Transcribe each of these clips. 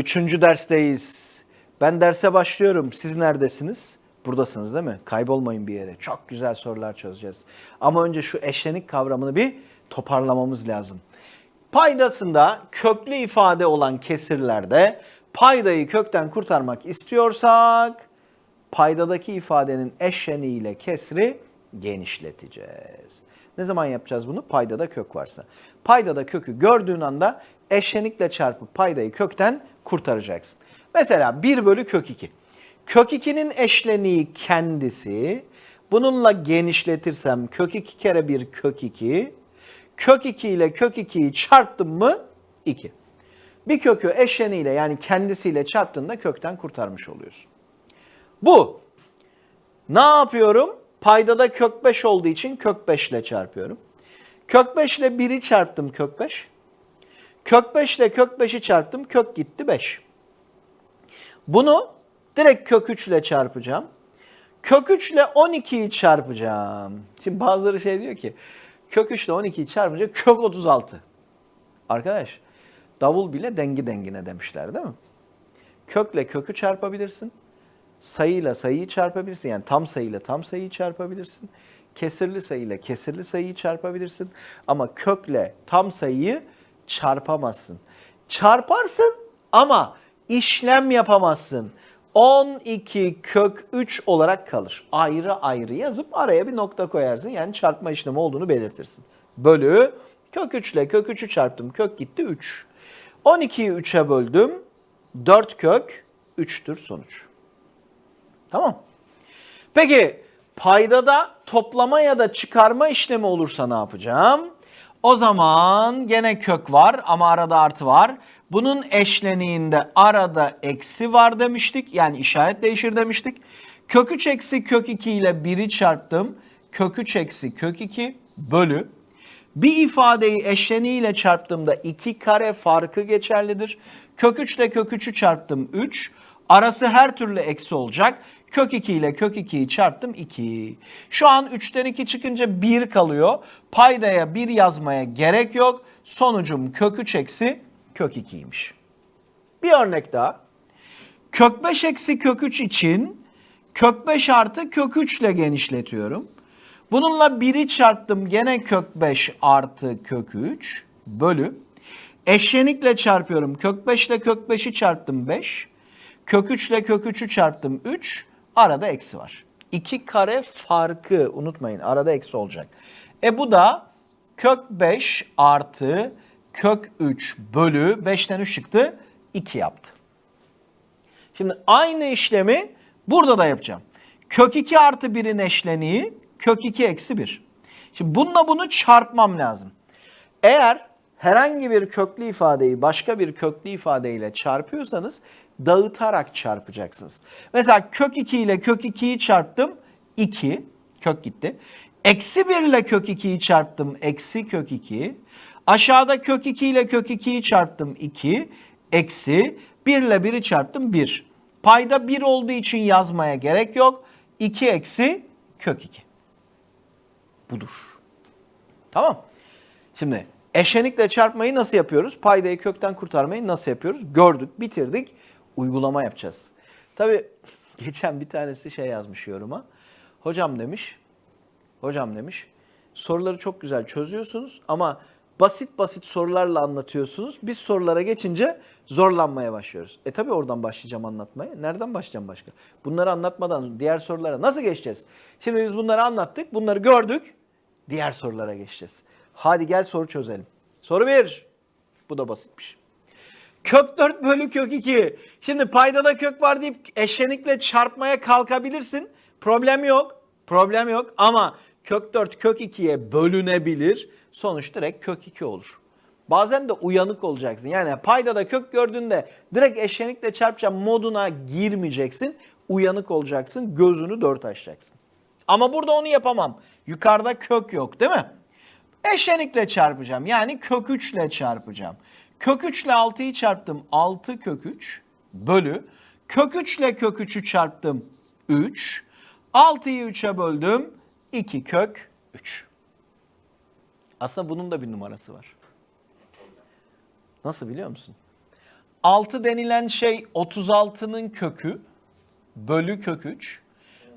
Üçüncü dersteyiz. Ben derse başlıyorum. Siz neredesiniz? Buradasınız değil mi? Kaybolmayın bir yere. Çok güzel sorular çözeceğiz. Ama önce şu eşlenik kavramını bir toparlamamız lazım. Paydasında köklü ifade olan kesirlerde paydayı kökten kurtarmak istiyorsak paydadaki ifadenin eşleniğiyle kesri genişleteceğiz. Ne zaman yapacağız bunu? Paydada kök varsa. Paydada kökü gördüğün anda eşlenikle çarpıp paydayı kökten kurtaracaksın. Mesela 1 bölü kök 2. Kök 2'nin eşleniği kendisi. Bununla genişletirsem kök 2 kere 1 kök 2. Kök 2 ile kök 2'yi çarptım mı 2. Bir kökü eşleniğiyle yani kendisiyle çarptığında kökten kurtarmış oluyorsun. Bu. Ne yapıyorum? Paydada kök 5 olduğu için kök 5 ile çarpıyorum. Kök 5 ile 1'i çarptım kök 5. Kök 5 ile kök 5'i çarptım kök gitti 5. Bunu direkt kök 3 ile çarpacağım. Kök 3 ile 12'yi çarpacağım. Şimdi bazıları şey diyor ki kök 3 ile 12'yi çarpınca kök 36. Arkadaş davul bile dengi dengine demişler değil mi? Kökle kökü çarpabilirsin. Sayıyla sayıyı çarpabilirsin. Yani tam sayıyla tam sayıyı çarpabilirsin. Kesirli sayıyla kesirli sayıyı çarpabilirsin. Ama kökle tam sayıyı çarpamazsın. Çarparsın ama işlem yapamazsın. 12 kök 3 olarak kalır. Ayrı ayrı yazıp araya bir nokta koyarsın. Yani çarpma işlemi olduğunu belirtirsin. Bölü kök 3 ile kök 3'ü çarptım. Kök gitti 3. 12'yi 3'e böldüm. 4 kök 3'tür sonuç. Tamam. Peki paydada toplama ya da çıkarma işlemi olursa ne yapacağım? O zaman gene kök var ama arada artı var. Bunun eşleniğinde arada eksi var demiştik. Yani işaret değişir demiştik. Kök 3 eksi kök 2 ile 1'i çarptım. Kök 3 eksi kök 2 bölü. Bir ifadeyi eşleniğiyle çarptığımda 2 kare farkı geçerlidir. Kök 3 ile kök 3'ü çarptım 3. Arası her türlü eksi olacak. Kök 2 ile kök 2'yi çarptım 2. Şu an 3'ten 2 çıkınca 1 kalıyor. Paydaya 1 yazmaya gerek yok. Sonucum kök 3 eksi kök 2'ymiş. Bir örnek daha. Kök 5 eksi kök 3 için kök 5 artı kök 3 ile genişletiyorum. Bununla 1'i çarptım gene kök 5 artı kök 3 bölü. Eşlenikle çarpıyorum. Kök 5 ile kök 5'i çarptım 5. Kök 3 ile kök 3'ü çarptım 3. Arada eksi var. 2 kare farkı unutmayın arada eksi olacak. E bu da kök 5 artı kök 3 bölü 5'ten 3 çıktı 2 yaptı. Şimdi aynı işlemi burada da yapacağım. Kök 2 artı 1'in eşleniği kök 2 eksi 1. Şimdi bununla bunu çarpmam lazım. Eğer herhangi bir köklü ifadeyi başka bir köklü ifadeyle çarpıyorsanız dağıtarak çarpacaksınız. Mesela kök 2 ile kök 2'yi çarptım 2 kök gitti. Eksi 1 ile kök 2'yi çarptım eksi kök 2. Aşağıda kök 2 ile kök 2'yi çarptım 2 eksi 1 ile 1'i çarptım 1. Payda 1 olduğu için yazmaya gerek yok. 2 eksi kök 2. Budur. Tamam. Şimdi eşlenikle çarpmayı nasıl yapıyoruz? Paydayı kökten kurtarmayı nasıl yapıyoruz? Gördük, bitirdik. Uygulama yapacağız. Tabii geçen bir tanesi şey yazmış yoruma. Hocam demiş, hocam demiş, soruları çok güzel çözüyorsunuz ama basit basit sorularla anlatıyorsunuz. Biz sorulara geçince zorlanmaya başlıyoruz. E tabii oradan başlayacağım anlatmaya. Nereden başlayacağım başka? Bunları anlatmadan diğer sorulara nasıl geçeceğiz? Şimdi biz bunları anlattık, bunları gördük. Diğer sorulara geçeceğiz. Hadi gel soru çözelim. Soru 1. Bu da basitmiş. Kök 4 bölü kök 2. Şimdi paydada kök var deyip eşlenikle çarpmaya kalkabilirsin. Problem yok. Problem yok ama kök 4 kök 2'ye bölünebilir. Sonuç direkt kök 2 olur. Bazen de uyanık olacaksın. Yani paydada kök gördüğünde direkt eşlenikle çarpacağım moduna girmeyeceksin. Uyanık olacaksın. Gözünü dört açacaksın. Ama burada onu yapamam. Yukarıda kök yok değil mi? Eşlenikle çarpacağım. Yani kök 3 ile çarpacağım. Kök 3 ile 6'yı çarptım. 6 kök 3 bölü. Kök 3 ile kök 3'ü çarptım. 3. 6'yı 3'e böldüm. 2 kök 3. Aslında bunun da bir numarası var. Nasıl biliyor musun? 6 denilen şey 36'nın kökü bölü kök 3.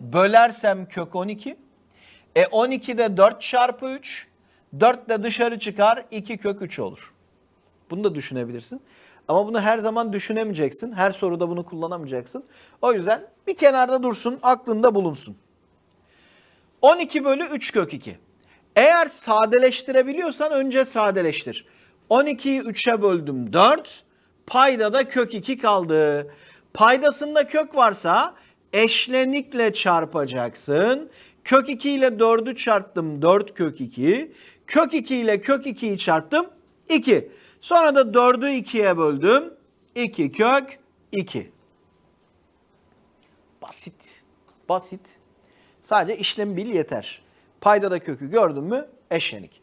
Bölersem kök 12. E 12 de 4 çarpı 3. 4 de dışarı çıkar 2 kök 3 olur. Bunu da düşünebilirsin. Ama bunu her zaman düşünemeyeceksin. Her soruda bunu kullanamayacaksın. O yüzden bir kenarda dursun, aklında bulunsun. 12 bölü 3 kök 2. Eğer sadeleştirebiliyorsan önce sadeleştir. 12'yi 3'e böldüm 4. Payda da kök 2 kaldı. Paydasında kök varsa eşlenikle çarpacaksın. Kök 2 ile 4'ü çarptım 4 kök 2. Kök 2 ile kök 2'yi çarptım 2. Sonra da 4'ü 2'ye böldüm. 2 kök 2. Basit. Basit. Sadece işlem bil yeter. Payda da kökü gördün mü? Eşlenik.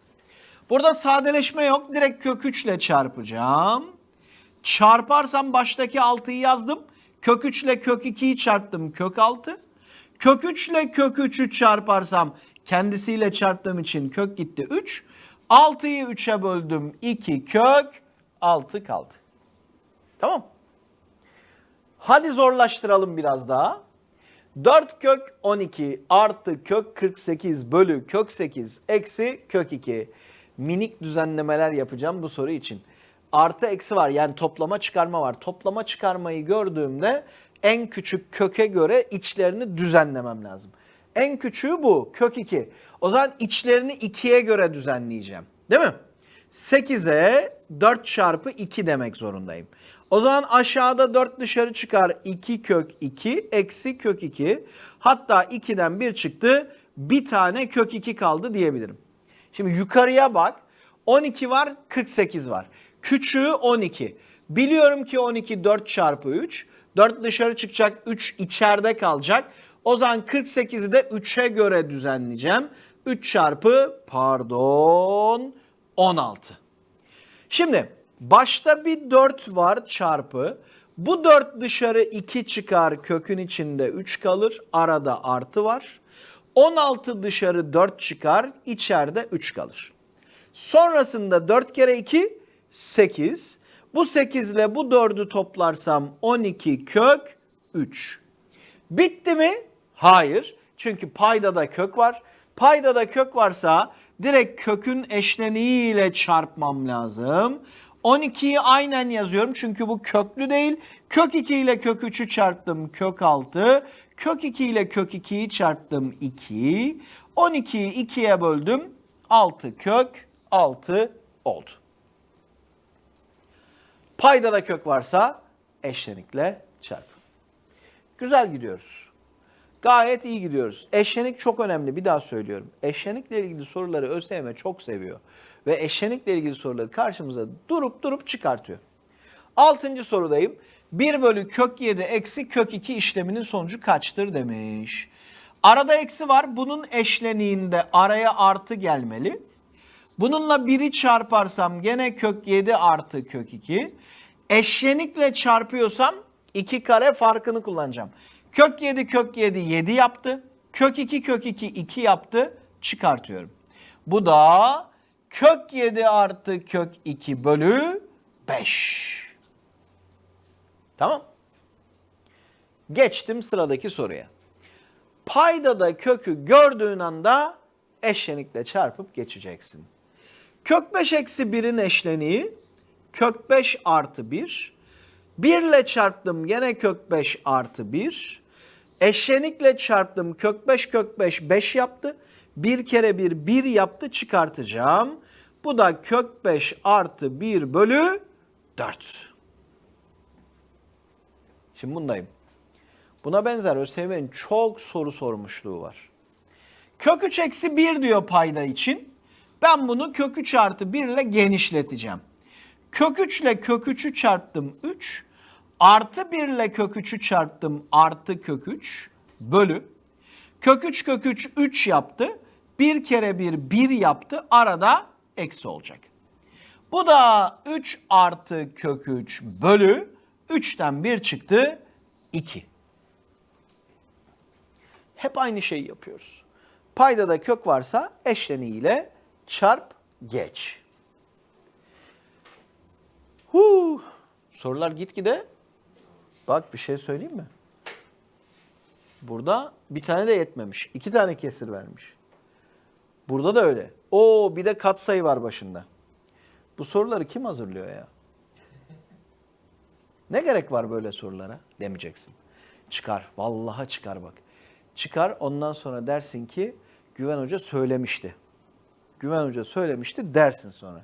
Burada sadeleşme yok. Direkt kök 3 ile çarpacağım. Çarparsam baştaki 6'yı yazdım. Kök 3 ile kök 2'yi çarptım. Kök 6. Kök 3 ile kök 3'ü çarparsam kendisiyle çarptığım için kök gitti 3. 6'yı 3'e böldüm. 2 kök 6 kaldı. Tamam. Hadi zorlaştıralım biraz daha. 4 kök 12 artı kök 48 bölü kök 8 eksi kök 2. Minik düzenlemeler yapacağım bu soru için. Artı eksi var yani toplama çıkarma var. Toplama çıkarmayı gördüğümde en küçük köke göre içlerini düzenlemem lazım. En küçüğü bu kök 2. O zaman içlerini 2'ye göre düzenleyeceğim. Değil mi? 8'e 4 çarpı 2 demek zorundayım. O zaman aşağıda 4 dışarı çıkar 2 kök 2 eksi kök 2. Hatta 2'den 1 çıktı bir tane kök 2 kaldı diyebilirim. Şimdi yukarıya bak 12 var 48 var. Küçüğü 12. Biliyorum ki 12 4 çarpı 3. 4 dışarı çıkacak 3 içeride kalacak. O zaman 48'i de 3'e göre düzenleyeceğim. 3 çarpı pardon 16. Şimdi başta bir 4 var çarpı. Bu 4 dışarı 2 çıkar kökün içinde 3 kalır. Arada artı var. 16 dışarı 4 çıkar içeride 3 kalır. Sonrasında 4 kere 2 8. Bu 8 ile bu 4'ü toplarsam 12 kök 3. Bitti mi? Hayır. Çünkü payda da kök var. Payda da kök varsa direkt kökün eşleniği ile çarpmam lazım. 12'yi aynen yazıyorum çünkü bu köklü değil. Kök 2 ile kök 3'ü çarptım kök 6. Kök 2 ile kök 2'yi çarptım 2. 12'yi 2'ye böldüm. 6 kök 6 oldu. Payda da kök varsa eşlenikle çarp. Güzel gidiyoruz. Gayet iyi gidiyoruz. Eşlenik çok önemli. Bir daha söylüyorum. Eşlenikle ilgili soruları ÖSYM çok seviyor. Ve eşlenikle ilgili soruları karşımıza durup durup çıkartıyor. Altıncı sorudayım. 1 bölü kök 7 eksi kök 2 işleminin sonucu kaçtır demiş. Arada eksi var. Bunun eşleniğinde araya artı gelmeli. Bununla 1'i çarparsam gene kök 7 artı kök 2. Eşlenikle çarpıyorsam 2 kare farkını kullanacağım. Kök 7 kök 7 7 yaptı. Kök 2 kök 2 2 yaptı. Çıkartıyorum. Bu da kök 7 artı kök 2 bölü 5. Tamam. Geçtim sıradaki soruya. Paydada kökü gördüğün anda eşlenikle çarpıp geçeceksin. Kök 5 eksi 1'in eşleniği kök 5 artı 1. 1 ile çarptım gene kök 5 artı 1. Eşlenikle çarptım kök 5 kök 5 5 yaptı. 1 kere 1 1 yaptı çıkartacağım. Bu da kök 5 artı 1 bölü 4. Şimdi bundayım. Buna benzer ÖSYM'nin çok soru sormuşluğu var. Kök 3 eksi 1 diyor payda için. Ben bunu kök 3 artı 1 ile genişleteceğim. Kök 3 ile kök 3'ü çarptım 3. Artı 1 ile kök 3'ü çarptım artı kök 3 bölü. Kök 3 kök 3 3 yaptı. 1 kere 1 1 yaptı. Arada eksi olacak. Bu da 3 artı kök 3 bölü 3'ten 1 çıktı 2. Hep aynı şeyi yapıyoruz. Payda da kök varsa eşleniğiyle çarp geç. Huu, Sorular gitgide bak bir şey söyleyeyim mi? Burada bir tane de yetmemiş. iki tane kesir vermiş. Burada da öyle. Oo bir de katsayı var başında. Bu soruları kim hazırlıyor ya? Ne gerek var böyle sorulara demeyeceksin. Çıkar. Vallahi çıkar bak. Çıkar ondan sonra dersin ki Güven Hoca söylemişti. Güven Hoca söylemişti dersin sonra.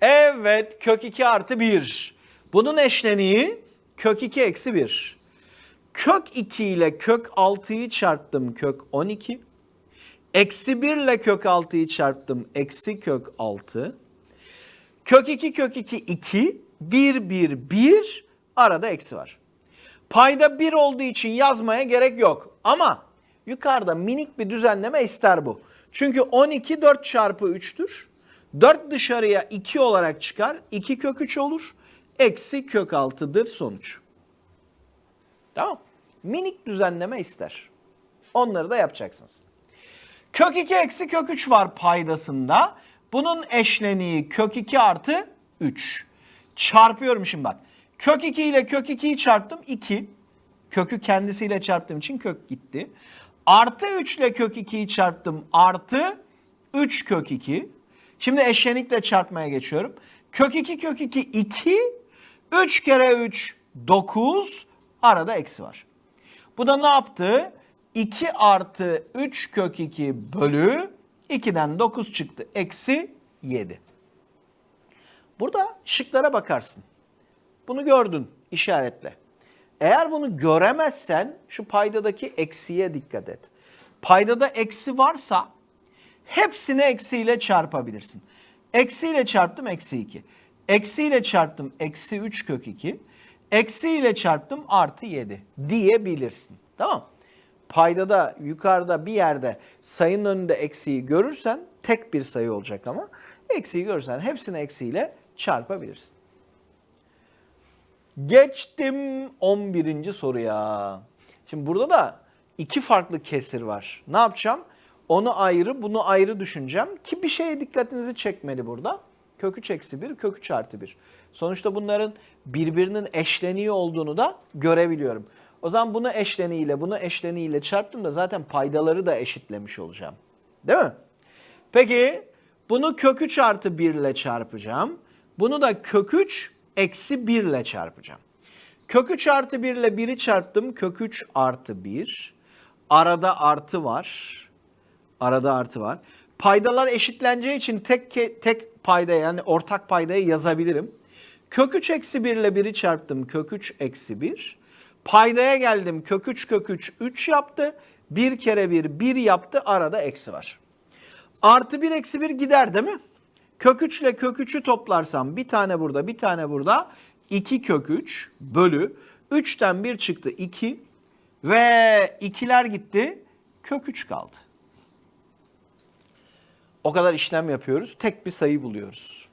Evet kök 2 artı 1. Bunun eşleniği kök 2 eksi 1. Kök 2 ile kök 6'yı çarptım kök 12. Eksi 1 ile kök 6'yı çarptım eksi kök 6. Kök 2 kök 2 2. 1 1 1. Arada eksi var. Payda 1 olduğu için yazmaya gerek yok. Ama yukarıda minik bir düzenleme ister bu. Çünkü 12 4 çarpı 3'tür. 4 dışarıya 2 olarak çıkar. 2 kök 3 olur. Eksi kök 6'dır sonuç. Tamam. Minik düzenleme ister. Onları da yapacaksınız. Kök 2 eksi kök 3 var paydasında. Bunun eşleniği kök 2 artı 3. Çarpıyorum şimdi bak. Kök 2 ile kök 2'yi çarptım 2. Kökü kendisiyle çarptığım için kök gitti. Artı 3 ile kök 2'yi çarptım artı 3 kök 2. Şimdi eşlenikle çarpmaya geçiyorum. Kök 2 kök 2 2. 3 kere 3 9. Arada eksi var. Bu da ne yaptı? 2 artı 3 kök 2 bölü 2'den 9 çıktı. Eksi 7. Burada şıklara bakarsın. Bunu gördün işaretle. Eğer bunu göremezsen şu paydadaki eksiye dikkat et. Paydada eksi varsa hepsini eksiyle çarpabilirsin. Eksiyle çarptım eksi 2. Eksiyle çarptım eksi 3 kök 2. Eksiyle çarptım artı 7 diyebilirsin. Tamam Paydada yukarıda bir yerde sayının önünde eksiği görürsen tek bir sayı olacak ama eksiği görürsen hepsini eksiyle çarpabilirsin. Geçtim 11. soruya. Şimdi burada da iki farklı kesir var. Ne yapacağım? Onu ayrı, bunu ayrı düşüneceğim. Ki bir şeye dikkatinizi çekmeli burada. Kök 3 eksi 1, kök 3 artı 1. Sonuçta bunların birbirinin eşleniği olduğunu da görebiliyorum. O zaman bunu eşleniğiyle, bunu eşleniğiyle çarptım da zaten paydaları da eşitlemiş olacağım. Değil mi? Peki bunu kök 3 artı 1 ile çarpacağım. Bunu da kök 3 eksi 1 ile çarpacağım. Kök 3 artı 1 ile 1'i çarptım. Kök 3 artı 1. Arada artı var. Arada artı var. Paydalar eşitleneceği için tek tek payda yani ortak paydayı yazabilirim. Kök 3 eksi 1 ile 1'i çarptım. Kök 3 eksi 1. Paydaya geldim. Kök 3 kök 3 3 yaptı. 1 kere 1 1 yaptı. Arada eksi var. Artı 1 eksi 1 gider değil mi? Kök 3 ile kök 3'ü toplarsam bir tane burada bir tane burada 2 kök 3 bölü 3'ten 1 çıktı 2 ve 2'ler gitti kök 3 kaldı. O kadar işlem yapıyoruz tek bir sayı buluyoruz.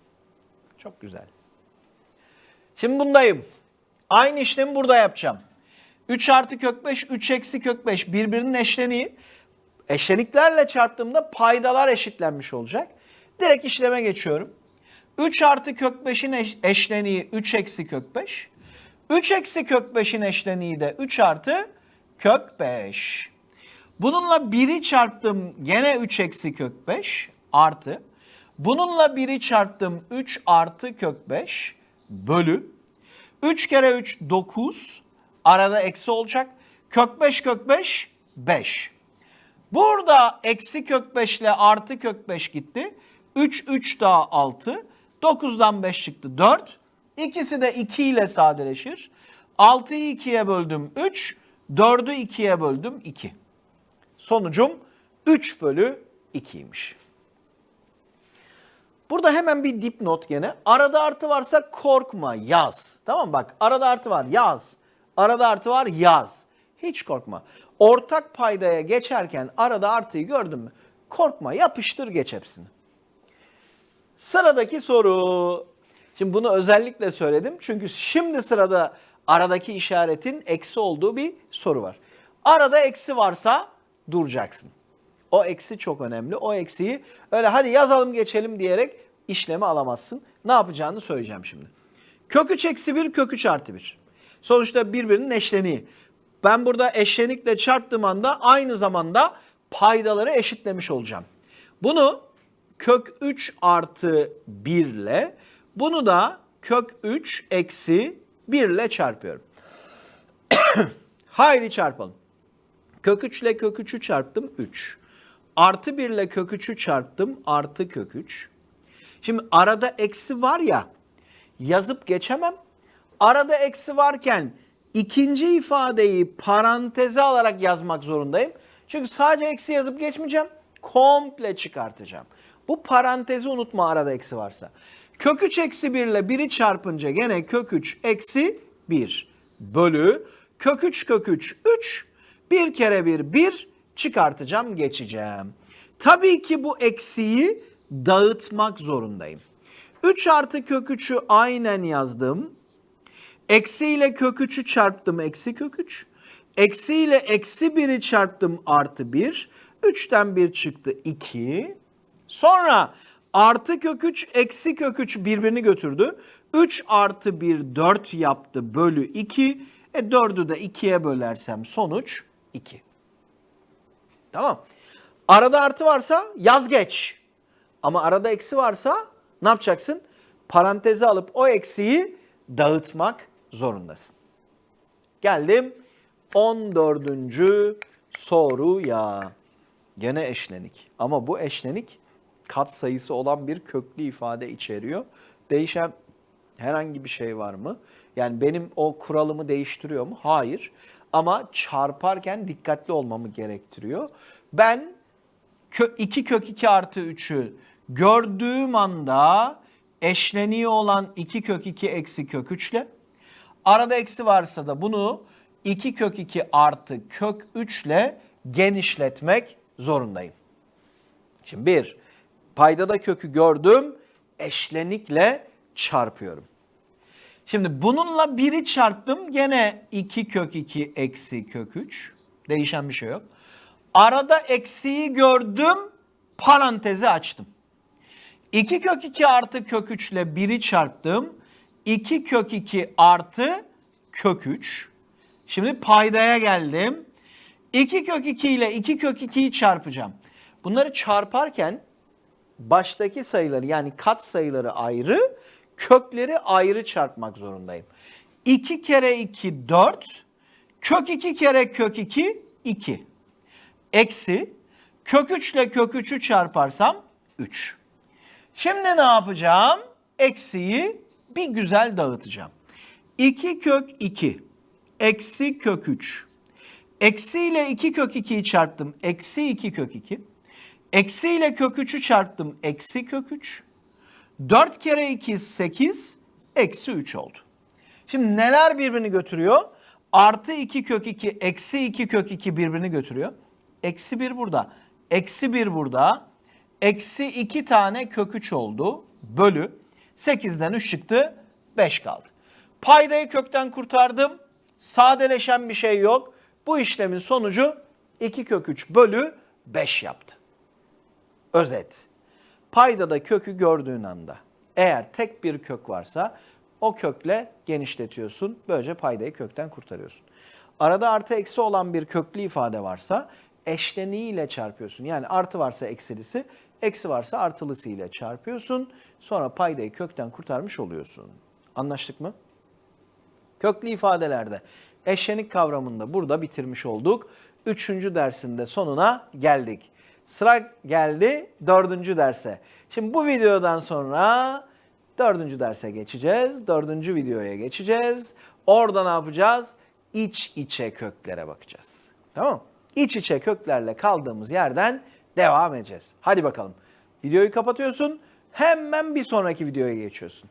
Çok güzel. Şimdi bundayım. Aynı işlemi burada yapacağım. 3 artı kök 5, 3 eksi kök 5 birbirinin eşleniği. Eşleniklerle çarptığımda paydalar eşitlenmiş olacak. Direkt işleme geçiyorum. 3 artı kök 5'in eş- eşleniği 3 eksi kök 5. 3 eksi kök 5'in eşleniği de 3 artı kök 5. Bununla 1'i çarptım gene 3 eksi kök 5 artı. Bununla 1'i çarptım 3 artı kök 5 bölü. 3 kere 3 9 arada eksi olacak. Kök 5 kök 5 5. Burada eksi kök 5 ile artı kök 5 gitti. 3 3 daha 6. 9'dan 5 çıktı 4. İkisi de 2 ile sadeleşir. 6'yı 2'ye böldüm 3. 4'ü 2'ye böldüm 2. Sonucum 3 bölü 2'ymiş. Burada hemen bir dipnot gene. Arada artı varsa korkma yaz. Tamam? Bak arada artı var yaz. Arada artı var yaz. Hiç korkma. Ortak paydaya geçerken arada artıyı gördün mü? Korkma yapıştır geç hepsini. Sıradaki soru. Şimdi bunu özellikle söyledim. Çünkü şimdi sırada aradaki işaretin eksi olduğu bir soru var. Arada eksi varsa duracaksın. O eksi çok önemli. O eksiyi öyle hadi yazalım geçelim diyerek işlemi alamazsın. Ne yapacağını söyleyeceğim şimdi. Kök 3 eksi 1 kök 3 artı 1. Sonuçta birbirinin eşleniği. Ben burada eşlenikle çarptığım anda aynı zamanda paydaları eşitlemiş olacağım. Bunu kök 3 artı 1 ile bunu da kök 3 eksi 1 ile çarpıyorum. Haydi çarpalım. Kök 3 ile kök 3'ü çarptım 3. Artı 1 ile kök 3'ü çarptım artı kök 3. Şimdi arada eksi var ya yazıp geçemem. Arada eksi varken ikinci ifadeyi paranteze alarak yazmak zorundayım. Çünkü sadece eksi yazıp geçmeyeceğim. Komple çıkartacağım. Bu parantezi unutma arada eksi varsa. Kök 3 eksi 1 ile 1'i çarpınca gene kök 3 eksi 1 bölü kök 3 kök 3 3 bir kere bir 1 çıkartacağım geçeceğim. Tabii ki bu eksiyi dağıtmak zorundayım. 3 artı kök 3'ü aynen yazdım. Eksi ile kök 3'ü çarptım eksi kök 3. Eksi ile eksi 1'i çarptım artı 1. 3'ten 1 çıktı 2. Sonra artı kök 3 eksi kök 3 birbirini götürdü. 3 artı 1 4 yaptı bölü 2. E 4'ü de 2'ye bölersem sonuç 2. Tamam. Arada artı varsa yaz geç. Ama arada eksi varsa ne yapacaksın? Paranteze alıp o eksiği dağıtmak zorundasın. Geldim 14. soruya. Gene eşlenik. Ama bu eşlenik kat sayısı olan bir köklü ifade içeriyor. Değişen herhangi bir şey var mı? Yani benim o kuralımı değiştiriyor mu? Hayır. Ama çarparken dikkatli olmamı gerektiriyor. Ben kö, 2 kök 2 artı 3'ü gördüğüm anda eşleniği olan 2 kök 2 eksi kök 3 ile arada eksi varsa da bunu 2 kök 2 artı kök 3 ile genişletmek zorundayım. Şimdi bir, paydada kökü gördüm, eşlenikle çarpıyorum. Şimdi bununla 1'i çarptım. Gene 2 kök 2 eksi kök 3. Değişen bir şey yok. Arada eksiği gördüm. Parantezi açtım. 2 kök 2 artı kök 3 ile 1'i çarptım. 2 kök 2 artı kök 3. Şimdi paydaya geldim. 2 kök 2 ile 2 kök 2'yi çarpacağım. Bunları çarparken baştaki sayıları yani kat sayıları ayrı, kökleri ayrı çarpmak zorundayım. 2 kere 2 4, kök 2 kere kök 2 2. Eksi kök 3 ile kök 3'ü çarparsam 3. Şimdi ne yapacağım? Eksiyi bir güzel dağıtacağım. 2 kök 2 eksi kök 3. Eksi ile 2 kök 2'yi çarptım. Eksi 2 kök 2. Eksi ile kök 3'ü çarptım. Eksi kök 3. 4 kere 2 8. Eksi 3 oldu. Şimdi neler birbirini götürüyor? Artı 2 kök 2, eksi 2 kök 2 birbirini götürüyor. Eksi 1 burada. Eksi 1 burada. Eksi 2 tane kök 3 oldu. Bölü. 8'den 3 çıktı. 5 kaldı. Paydayı kökten kurtardım. Sadeleşen bir şey yok. Bu işlemin sonucu 2 kök 3 bölü 5 yaptı. Özet. Paydada kökü gördüğün anda eğer tek bir kök varsa o kökle genişletiyorsun. Böylece paydayı kökten kurtarıyorsun. Arada artı eksi olan bir köklü ifade varsa eşleniğiyle çarpıyorsun. Yani artı varsa eksilisi, eksi varsa artılısı ile çarpıyorsun. Sonra paydayı kökten kurtarmış oluyorsun. Anlaştık mı? Köklü ifadelerde eşlenik kavramında burada bitirmiş olduk. Üçüncü dersinde sonuna geldik. Sıra geldi dördüncü derse. Şimdi bu videodan sonra dördüncü derse geçeceğiz. Dördüncü videoya geçeceğiz. Orada ne yapacağız? İç içe köklere bakacağız. Tamam İç içe köklerle kaldığımız yerden devam edeceğiz. Hadi bakalım. Videoyu kapatıyorsun. Hemen bir sonraki videoya geçiyorsun.